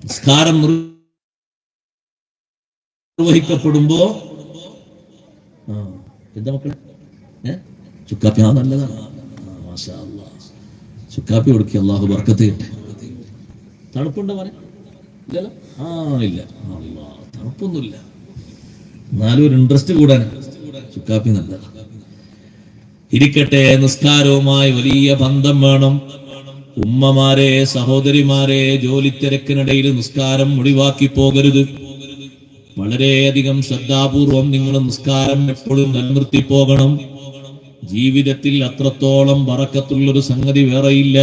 നിസ്കാരം നിർവഹിക്കപ്പെടുമ്പോ എന്താ മക്കളെ? ഏ? ചുക്കാപ്പി ആ നല്ലതാണ്. ചുക്കാപ്പി കൊടുക്കി അള്ളാഹു വർക്കത്ത് കിട്ടെ. തണുപ്പുണ്ടോ മോനെ? ഇല്ലല്ലോ? ആ ഇല്ല. തണുപ്പൊന്നുമില്ല. എന്നാലും ഒരു ഇൻട്രസ്റ്റ് കൂടാൻ ചുക്കാപ്പി നല്ലതാണ് ഇരിക്കട്ടെ നിസ്കാരവുമായി വലിയ ബന്ധം വേണം. ഉമ്മമാരെ സഹോദരിമാരെ ജോലി തിരക്കിനിടയിൽ നിസ്കാരം ഒഴിവാക്കി പോകരുത്. വളരെയധികം ശ്രദ്ധാപൂർവം നിങ്ങൾ നിസ്കാരം എപ്പോഴും നിലനിർത്തി പോകണം. ജീവിതത്തിൽ അത്രത്തോളം വറക്കത്തുള്ളൊരു സംഗതി വേറെയില്ല.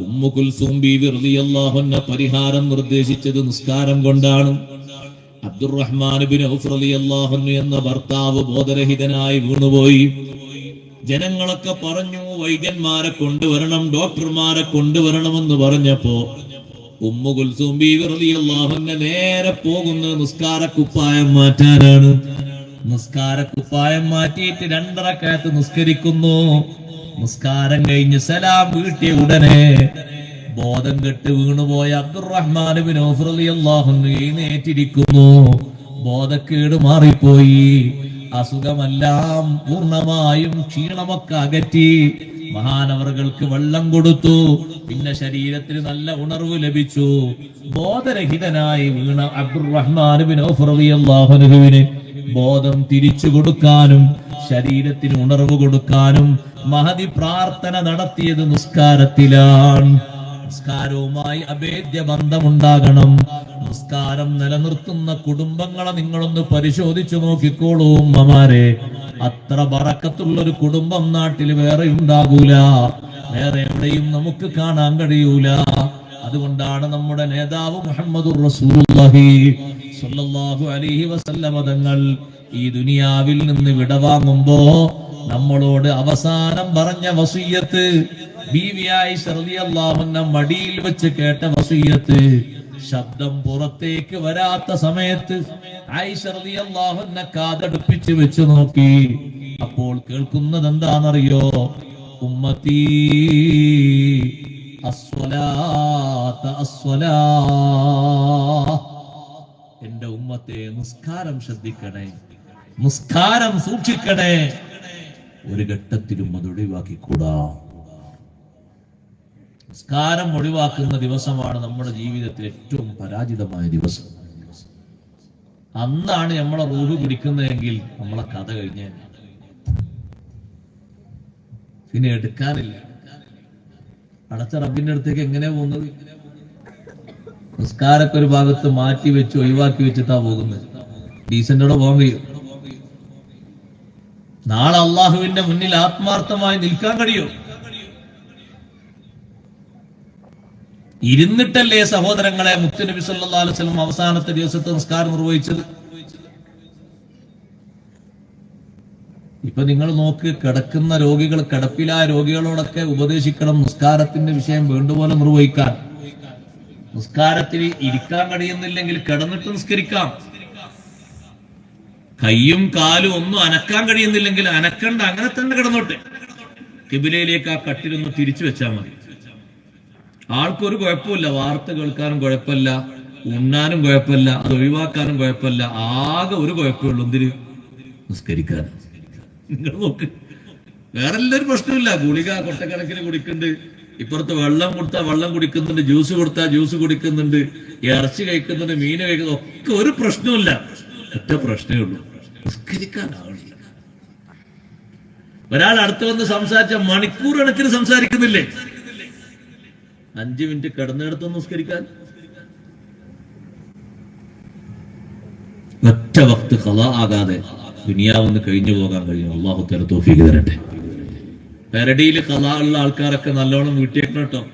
ഉമ്മു പരിഹാരം നിർദ്ദേശിച്ചത് നിസ്കാരം കൊണ്ടാണ്. അബ്ദുറഹ്മാൻ ബിൻ ഔഫ് എന്ന ഭർത്താവ് ബോധരഹിതനായി വീണുപോയി. ജനങ്ങളൊക്കെ പറഞ്ഞു വൈദ്യന്മാരെ കൊണ്ടുവരണം ഡോക്ടർമാരെ കൊണ്ടുവരണമെന്ന് പറഞ്ഞപ്പോ ഉമ്മു നേരെ പോകുന്ന നിസ്കാര കുപ്പായം മാറ്റാനാണ്. നിസ്കാര കുപ്പായം മാറ്റിയിട്ട് രണ്ടരക്കാലത്ത് നിസ്കരിക്കുന്നു. നിസ്കാരം കഴിഞ്ഞ് സലാം വീട്ടിയ ഉടനെ ബോധം കെട്ട് വീണുപോയ അബ്ദുറഹ്മാൻ എഴുന്നേറ്റിരിക്കുന്നു. ബോധക്കേട് മാറിപ്പോയി. അസുഖമെല്ലാം പൂർണമായും ക്ഷീണമൊക്കെ അകറ്റി മഹാനവറുകൾക്ക് വെള്ളം കൊടുത്തു. പിന്നെ ശരീരത്തിന് നല്ല ഉണർവ് ലഭിച്ചു. ബോധരഹിതനായി വീണ റളിയല്ലാഹു ബോധം തിരിച്ചു കൊടുക്കാനും ശരീരത്തിന് ഉണർവ് കൊടുക്കാനും മഹതി പ്രാർത്ഥന നടത്തിയത് നിസ്കാരത്തിലാണ്. നിസ്കാരവുമായി അഭേദ്യ ബന്ധമുണ്ടാകണം നിസ്കാരം നിലനിർത്തുന്ന കുടുംബങ്ങളെ നിങ്ങളൊന്ന് പരിശോധിച്ചു നോക്കിക്കോളൂ ഉമ്മമാരെ. അത്ര ഒരു കുടുംബം നാട്ടിൽ വേറെ ഉണ്ടാകൂല. വേറെ എവിടെയും നമുക്ക് കാണാൻ കഴിയൂല. അതുകൊണ്ടാണ് നമ്മുടെ നേതാവ് മുഹമ്മദ് അലൈഹി വസല്ലമ തങ്ങൾ ഈ ദുനിയാവിൽ നിന്ന് വിടവാങ്ങുമ്പോ നമ്മളോട് അവസാനം പറഞ്ഞ വസീയത്ത് ബീവിയായി ശ്രദ്ധിയല്ലാവുന്ന മടിയിൽ വെച്ച് കേട്ട വസീയത്ത് ശബ്ദം പുറത്തേക്ക് വരാത്ത സമയത്ത് ആയിഷ റളിയല്ലാഹുന്ന കാതടുപ്പിച്ച് വെച്ച് നോക്കി. അപ്പോൾ കേൾക്കുന്നത് എന്താണെന്നറിയോ? ഉമ്മത്തി എന്റെ ഉമ്മത്തെ നിസ്കാരം ശ്രദ്ധിക്കണേ. നിസ്കാരം സൂക്ഷിക്കണേ. ഒരു ഘട്ടത്തിലും അത് ഒഴിവാക്കിക്കൂടാ. സ്കാരം ഒഴിവാക്കുന്ന ദിവസമാണ് നമ്മുടെ ജീവിതത്തിൽ ഏറ്റവും പരാജിതമായ ദിവസം. അന്നാണ് നമ്മളെ റൂഹ് പിടിക്കുന്നതെങ്കിൽ നമ്മളെ കഥ കഴിഞ്ഞ പിന്നെ എടുക്കാനില്ല. അടച്ച റബ്ബിന്റെ അടുത്തേക്ക് എങ്ങനെ പോകുന്നത്? നിസ്കാരൊക്കെ ഒരു ഭാഗത്ത് മാറ്റി വെച്ച് ഒഴിവാക്കി വെച്ചിട്ടാ പോകുന്നത്. ഡീസന്റോടെ പോകാൻ കഴിയും നാളെ അള്ളാഹുവിന്റെ മുന്നിൽ ആത്മാർത്ഥമായി നിൽക്കാൻ കഴിയോ. ഇരുന്നിട്ടല്ലേ സഹോദരങ്ങളെ മുത്തുനബി സല്ലല്ലാഹു അലൈഹി വസല്ലം അവസാനത്തെ ദിവസത്തെ നിസ്കാരം നിർവഹിച്ചത്? ഇപ്പൊ നിങ്ങൾ നോക്ക് കിടക്കുന്ന രോഗികൾ കിടപ്പിലായ രോഗികളോടൊക്കെ ഉപദേശിക്കണം നിസ്കാരത്തിന്റെ വിഷയം വേണ്ടുപോലെ നിർവഹിക്കാൻ. നിസ്കാരത്തിൽ ഇരിക്കാൻ കഴിയുന്നില്ലെങ്കിൽ കിടന്നിട്ട് നിസ്കരിക്കാം. കയ്യും കാലും ഒന്നും അനക്കാൻ കഴിയുന്നില്ലെങ്കിൽ അനക്കണ്ട അങ്ങനെ തന്നെ കിടന്നോട്ടെ. കിബിലയിലേക്ക് ആ കട്ടിലൊന്ന് തിരിച്ചു വെച്ചാൽ മതി. ആൾക്കൊരു കുഴപ്പമില്ല. വാർത്ത കേൾക്കാനും കുഴപ്പമില്ല. ഉണ്ണാനും കുഴപ്പമില്ല. അത് ഒഴിവാക്കാനും കുഴപ്പമില്ല. ആകെ ഒരു കുഴപ്പമുള്ളൂ എന്തിന്? നിസ്കരിക്കാൻ നിങ്ങൾ നോക്ക്. വേറെ എല്ലാവരും പ്രശ്നമില്ല. ഗുളിക കൊട്ടക്കണക്കിന് കുടിക്കുന്നുണ്ട്. ഇപ്പുറത്ത് വെള്ളം കൊടുത്താൽ വെള്ളം കുടിക്കുന്നുണ്ട്. ജ്യൂസ് കൊടുത്താൽ ജ്യൂസ് കുടിക്കുന്നുണ്ട്. ഇറച്ചി കഴിക്കുന്നുണ്ട്. മീൻ കഴിക്കുന്നുണ്ട്. ഒക്കെ ഒരു പ്രശ്നമില്ല ഒറ്റ പ്രശ്നമേ ഉള്ളൂ. നിസ്കരിക്കാനാവില്ല ഒരാൾ അടുത്ത് വന്ന് സംസാരിച്ച മണിക്കൂർ കണക്കിന് സംസാരിക്കുന്നില്ലേ? അഞ്ചു മിനിറ്റ് കിടന്നിടത്ത് നിസ്കരിക്കാൻ ഒറ്റ വക്ത് കഥ ആകാതെ ദുനിയാവെന്ന് കഴിഞ്ഞു പോകാൻ കഴിയും. അള്ളാഹു തല തോഫീക്ക് തരട്ടെ. പെരടിയിൽ കഥ ഉള്ള ആൾക്കാരൊക്കെ നല്ലോണം വീട്ടിയേക്കണം കേട്ടോ.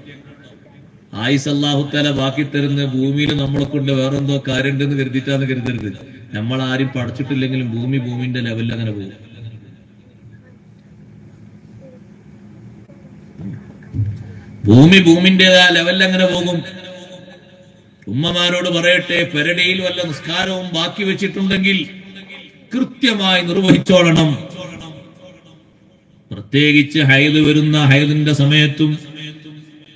ആയിസ് അള്ളാഹുത്തല ബാക്കി തരുന്ന ഭൂമിയിൽ നമ്മളെ കൊണ്ട് വേറെന്തോ കാര്യമുണ്ടെന്ന് കരുതിയിട്ടാന്ന് കരുതരുത്. നമ്മൾ ആരും പഠിച്ചിട്ടില്ലെങ്കിലും ഭൂമി ഭൂമിന്റെ ലെവലിൽ അങ്ങനെ പോകും ഭൂമി ഭൂമിന്റെ ലെവലിൽ അങ്ങനെ പോകും. ഉമ്മമാരോട് പറയട്ടെ പെരടിയിൽ വല്ല നിസ്കാരവും ബാക്കി വെച്ചിട്ടുണ്ടെങ്കിൽ കൃത്യമായി നിർവഹിച്ചോളണം. പ്രത്യേകിച്ച് ഹൈദ് വരുന്ന ഹൈദിന്റെ സമയത്തും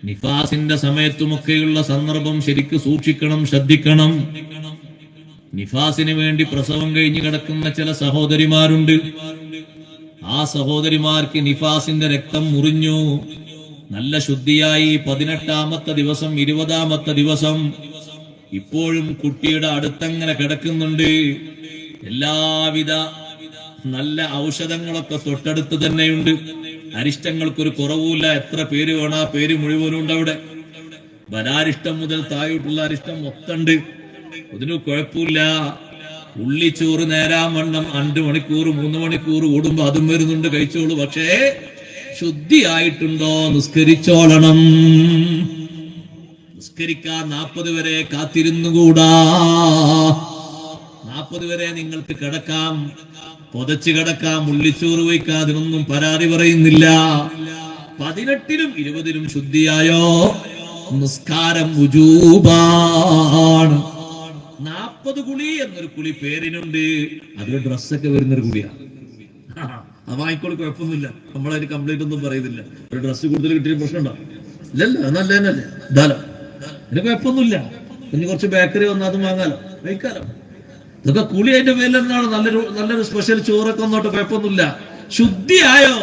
നിഫാസിന്റെ സമയത്തുമൊക്കെയുള്ള സന്ദർഭം ശരിക്ക് സൂക്ഷിക്കണം ശ്രദ്ധിക്കണം. നിഫാസിന് വേണ്ടി പ്രസവം കഴിഞ്ഞു കിടക്കുന്ന ചില സഹോദരിമാരുണ്ട്. ആ സഹോദരിമാർക്ക് നിഫാസിന്റെ രക്തം മുറിഞ്ഞു. നല്ല ശുദ്ധിയായി പതിനെട്ടാമത്തെ ദിവസം ഇരുപതാമത്തെ ദിവസം. ഇപ്പോഴും കുട്ടിയുടെ അടുത്തങ്ങനെ കിടക്കുന്നുണ്ട്. എല്ലാവിധ നല്ല ഔഷധങ്ങളൊക്കെ തൊട്ടടുത്ത് തന്നെയുണ്ട്. അരിഷ്ടങ്ങൾക്കൊരു കുറവുമില്ല. എത്ര പേര് വേണം ആ പേര് മുഴുവനും ഉണ്ട് അവിടെ. ബലാരിഷ്ടം മുതൽ താഴോട്ടുള്ള അരിഷ്ടം മൊത്തമുണ്ട്. അതിന് കുഴപ്പമില്ല. ഉള്ളിച്ചോറ് നേരാൻ വണ്ണം രണ്ട് മണിക്കൂർ മൂന്ന് മണിക്കൂർ ഓടുമ്പോ അതും വരുന്നുണ്ട് കഴിച്ചോളൂ. പക്ഷേ ശുദ്ധിയായിട്ടുണ്ടോ? നിസ്കരിച്ചോളണം. നിസ്കരിക്കാൻ നാൽപ്പത് വരെ കാത്തിരുന്നുകൂടാ നാൽപ്പത് വരെ നിങ്ങൾക്ക് കിടക്കാം പൊതച്ച് കിടക്കാം ഉള്ളിച്ചോറ് വയ്ക്കാം അതിനൊന്നും പരാതി പറയുന്നില്ല. പതിനെട്ടിലും ഇരുപതിലും ശുദ്ധിയായോ? നിസ്കാരം ഉജൂബാണ്. നാൽപ്പത് കുളി എന്നൊരു കുളി പേരിനുണ്ട്. അതിൽ ഡ്രസ്സൊക്കെ വരുന്നൊരു കുളിയാണ് അത് വാങ്ങിക്കോളി കുഴപ്പമൊന്നുമില്ല. നമ്മളതിന് കംപ്ലൈന്റ് ഒന്നും പറയുന്നില്ല. ഒരു ഡ്രസ്സ് കൂടുതൽ കിട്ടിയ പ്രശ്നമുണ്ടോ? ഇല്ലല്ലോ നല്ല തന്നെയല്ലേ ഇതാലോ? അതിന് കുഴപ്പമൊന്നുമില്ല. ഇനി കുറച്ച് ബേക്കറി വന്നാൽ അതും വാങ്ങാലോ? കഴിക്കാലോ? ഇതൊക്കെ കുളി അതിന്റെ പേരിലെന്നാണ് നല്ലൊരു നല്ലൊരു സ്പെഷ്യൽ ചോറൊക്കെ ഒന്നോട്ട് കുഴപ്പമൊന്നുമില്ല. ശുദ്ധിയായോ?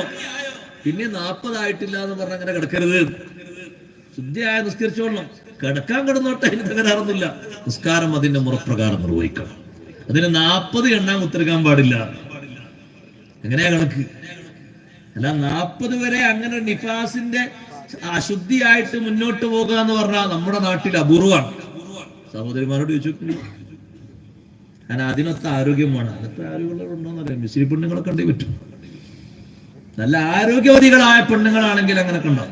പിന്നെ നാൽപ്പതായിട്ടില്ല എന്ന് പറഞ്ഞ അങ്ങനെ കിടക്കരുത്. ശുദ്ധിയായ നിസ്കരിച്ചോളണം. കിടക്കാൻ കിടന്നോട്ടെ അതിന് തകരാറൊന്നുമില്ല. നിസ്കാരം അതിന്റെ മുറപ്രകാരം നിർവഹിക്കണം. അതിന് നാൽപ്പത് എണ്ണാൻ ഉത്തരക്കാൻ പാടില്ല. എങ്ങനെയാ കണക്ക്? അല്ല നാൽപ്പത് വരെ അങ്ങനെ നിഫാസിന്റെ അശുദ്ധിയായിട്ട് മുന്നോട്ട് പോകുക എന്ന് പറഞ്ഞാൽ നമ്മുടെ നാട്ടിൽ അപൂർവമാണ്. സഹോദരിമാരോട് ചോദിച്ചു കാരണം അതിനൊത്ത ആരോഗ്യം വേണം അതിനൊത്ത ആരോഗ്യമുള്ളവരുണ്ടോന്ന് അറിയാം. മിശ്രി പെണ്ണുങ്ങളെ കണ്ടേ പറ്റും. നല്ല ആരോഗ്യവതികളായ പെണ്ണുങ്ങളാണെങ്കിൽ അങ്ങനെ കണ്ടോ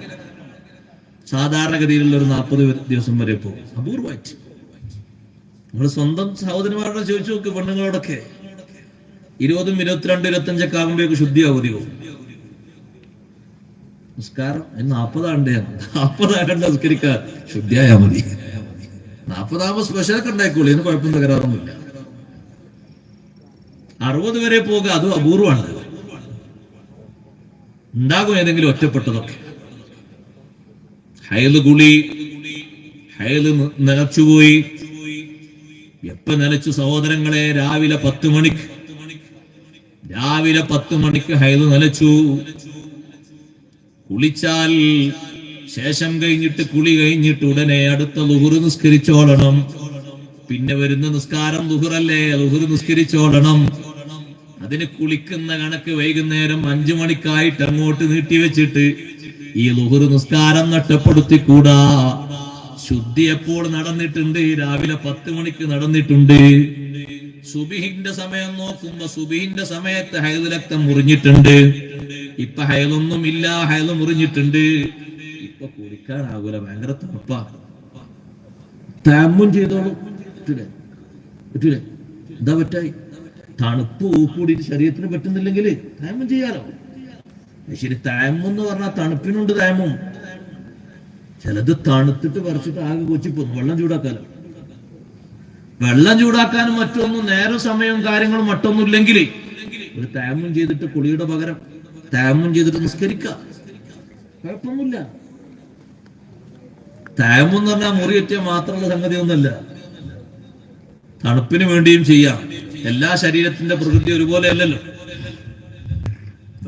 സാധാരണഗതിയിലുള്ള ഒരു നാൽപ്പത് ദിവസം വരെ പോകും. അപൂർവമായിട്ട്. നമ്മൾ സ്വന്തം സഹോദരിമാരോട് ചോദിച്ചു നോക്ക് പെണ്ണുങ്ങളോടൊക്കെ. ഇരുപതും ഇരുപത്തിരണ്ടും ഇരുപത്തഞ്ചൊക്കെ ആകുമ്പോഴേക്ക് ശുദ്ധിയാവുകയോ നമസ്കാരം നാൽപ്പതാണ്ട് നാൽപ്പതാകണ്ട നിസ്കരിക്കാൻ ശുദ്ധിയായാ മതി. നാൽപ്പതാകുമ്പോ സ്പെഷ്യലൊക്കെ ഉണ്ടായിക്കോളൂ. ഇതിന് കുഴപ്പം തകരാറൊന്നുമില്ല. അറുപത് വരെ പോകുക അതും അപൂർവമാണ്. ഉണ്ടാകും ഏതെങ്കിലും ഒറ്റപ്പെട്ടതൊക്കെ. ഹയൽ കുളി ഹയൽ നിലച്ചുപോയി എപ്പ നനച്ചു സഹോദരങ്ങളെ രാവിലെ പത്ത് മണിക്ക് രാവിലെ പത്ത് മണിക്ക് ഹയൽ നിലച്ചു കുളിച്ചാൽ ശേഷം കഴിഞ്ഞിട്ട് കുളി കഴിഞ്ഞിട്ട് ഉടനെ അടുത്ത ലുഹുറ് നിസ്കരിച്ചോളണം. പിന്നെ വരുന്ന നിസ്കാരം ലുഹുറല്ലേ ലുഹുറ് നിസ്കരിച്ചോളണം. അതിന് കുളിക്കുന്ന കണക്ക് വൈകുന്നേരം അഞ്ചു മണിക്കായിട്ട് അങ്ങോട്ട് നീട്ടിവെച്ചിട്ട് ഈ ലുഹുറു നിസ്കാരം നഷ്ടപ്പെടുത്തിക്കൂടാ? ശുദ്ധി എപ്പോൾ നടന്നിട്ടുണ്ട്? രാവിലെ പത്ത് മണിക്ക് നടന്നിട്ടുണ്ട്. സുബിഹിന്റെ സമയം നോക്കുമ്പോ സുബിഹിന്റെ സമയത്ത് ഹൈദ് രക്തം മുറിഞ്ഞിട്ടുണ്ട്. ഇപ്പൊ ഹയലൊന്നും ഇല്ല ഹയൽ മുറിഞ്ഞിട്ടുണ്ട്. ഇപ്പൊ കുളിക്കാനാകൂല ഭയങ്കര തണുപ്പാ. താമും ചെയ്തോളൂ. എന്താ പറ്റായി? തണുപ്പ് കൂടി ശരീരത്തിന് പറ്റുന്നില്ലെങ്കിൽ താമം ചെയ്യാലോ? ശരി താമം എന്ന് പറഞ്ഞാൽ തണുപ്പിനുണ്ട് താമം ചിലത് തണുത്തിട്ട് പറിച്ചിട്ട് ആകെ കൊച്ചിപ്പോന്നു വെള്ളം ചൂടാക്കാനും വെള്ളം ചൂടാക്കാനും മറ്റൊന്നും നേരം സമയവും കാര്യങ്ങളും മറ്റൊന്നും ഇല്ലെങ്കിൽ ഒരു താമം ചെയ്തിട്ട് കുളിയുടെ പകരം താമം ചെയ്തിട്ട് നിസ്കരിക്കാം. കുഴപ്പമൊന്നുമില്ല. താമം എന്ന് പറഞ്ഞാൽ മുറിയെത്തിയ മാത്രമുള്ള സംഗതി ഒന്നല്ല തണുപ്പിന് വേണ്ടിയും ചെയ്യാം. എല്ലാ ശരീരത്തിന്റെ പ്രകൃതി ഒരുപോലെ അല്ലല്ലോ.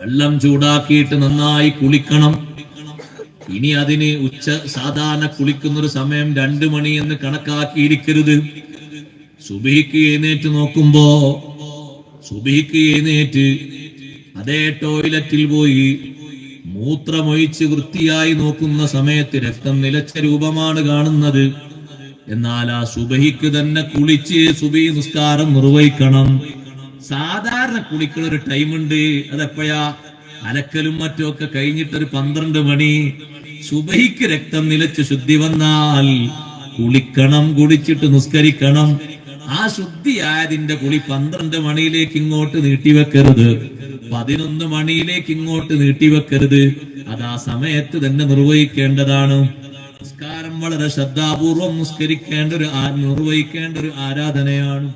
വെള്ളം ചൂടാക്കിയിട്ട് നന്നായി കുളിക്കണം. ഇനി അതിന് ഉച്ച സാധാരണ കുളിക്കുന്ന ഒരു സമയം രണ്ടു മണി എന്ന് കണക്കാക്കിയിരിക്കരുത്. സുബിഹിക്ക് എഴുന്നേറ്റ് നോക്കുമ്പോ സുബിഹിക്ക് എഴുന്നേറ്റ് അതേ ടോയ്ലറ്റിൽ പോയി മൂത്രമൊഴിച്ച് വൃത്തിയായി നോക്കുന്ന സമയത്ത് രക്തം നിലച്ച രൂപമാണ് കാണുന്നത്. എന്നാൽ ആ സുബഹിക്ക് തന്നെ കുളിച്ച് സുബി നിസ്കാരം നിർവഹിക്കണം. സാധാരണ കുളിക്കുന്ന ഒരു ടൈമുണ്ട് അതെപ്പോഴാ? അലക്കലും മറ്റുമൊക്കെ കഴിഞ്ഞിട്ടൊരു പന്ത്രണ്ട് മണി. സുബഹിക്ക് രക്തം നിലച്ച് ശുദ്ധി വന്നാൽ കുളിക്കണം കുളിച്ചിട്ട് നിസ്കരിക്കണം. ആ ശുദ്ധിയായതിന്റെ കുളി പന്ത്രണ്ട് മണിയിലേക്ക് ഇങ്ങോട്ട് നീട്ടിവെക്കരുത്. പതിനൊന്ന് മണിയിലേക്ക് ഇങ്ങോട്ട് നീട്ടിവെക്കരുത്. അത് ആ സമയത്ത് തന്നെ നിർവഹിക്കേണ്ടതാണ്. നിസ്കാരം വളരെ ശ്രദ്ധാപൂർവം നിസ്കരിക്കേണ്ട ഒരു നിർവഹിക്കേണ്ട ഒരു ആരാധനയാണ്.